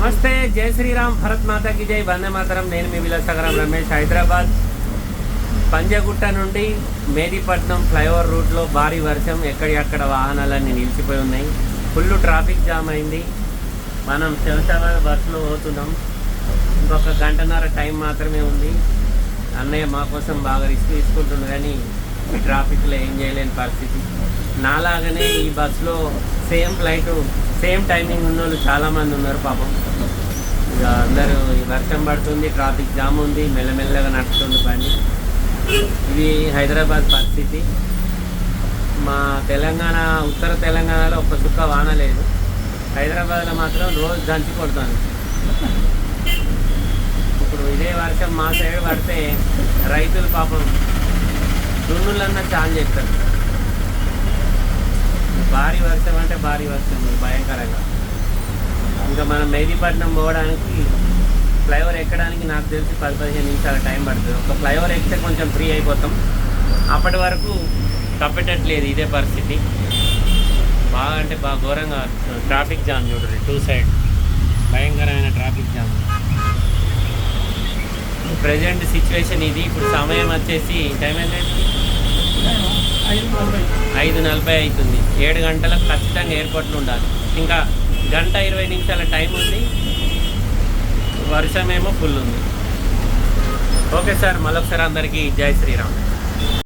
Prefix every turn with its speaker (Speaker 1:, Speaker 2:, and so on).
Speaker 1: నమస్తే జై శ్రీరామ్ భరత్ మాతాకి జై వందే మాతరం. నేను మీ విలాసగరం రమేష్ హైదరాబాద్. పంజగుట్ట నుండి మేదిపట్నం ఫ్లైఓవర్ రూట్లో భారీ వర్షం. ఎక్కడెక్కడ వాహనాలన్నీ నిలిచిపోయి ఉన్నాయి. ఫుల్ ట్రాఫిక్ జామ్ అయింది. మనం శంషాబాద్ బస్సులో పోతున్నాం. ఇంకొక గంటన్నర టైం మాత్రమే ఉంది. అన్నయ్య మా కోసం బాగా రిస్క్ తీసుకుంటుంది కానీ ఈ ట్రాఫిక్లో ఏం చేయలేని పరిస్థితి. నాలాగనే ఈ బస్సులో సేమ్ ఫ్లైట్ సేమ్ టైమింగ్ ఉన్న వాళ్ళు చాలామంది ఉన్నారు పాపం. ఇక అందరూ ఈ వర్షం పడుతుంది ట్రాఫిక్ జామ్ ఉంది మెల్లమెల్లగా నడుస్తుంది బండి. ఇది హైదరాబాద్ పరిస్థితి. మా తెలంగాణ ఉత్తర తెలంగాణలో ఒక్క చుక్క వాన లేదు. హైదరాబాద్లో మాత్రం రోజు దంచి కొడుతుంది. ఇప్పుడు ఇదే వర్షం మా సైడ్ పడితే రైతులు పాపం దున్నులన్నా చాలు చేస్తారు. భారీ వర్షం అంటే భారీ వర్షం భయంకరంగా. ఇంకా మనం మెహదీపట్నం పోవడానికి ఫ్లైఓవర్ ఎక్కడానికి నాకు తెలిసి పది పదిహేను నిమిషాల టైం పడుతుంది. ఒక ఫ్లైఓవర్ ఎక్కితే కొంచెం ఫ్రీ అయిపోతాం. అప్పటి వరకు తప్పేటట్లేదు ఇదే పరిస్థితి. బాగా అంటే బాగా ఘోరంగా ట్రాఫిక్ జామ్ చూడండి టూ సైడ్. భయంకరమైన ట్రాఫిక్ జామ్. ప్రజెంట్ సిచ్యువేషన్ ఇది. ఇప్పుడు సమయం వచ్చేసి టైం ఏంటంటే ఐదు నలభై అవుతుంది. ఏడు గంటలకు ఖచ్చితంగా ఎయిర్పోర్ట్లో ఉండాలి. ఇంకా గంట ఇరవై నిమిషాల టైం ఉంది. వర్షమేమో ఫుల్ ఉంది. ఓకే సార్ మరొకసారి అందరికీ జై శ్రీరామ్.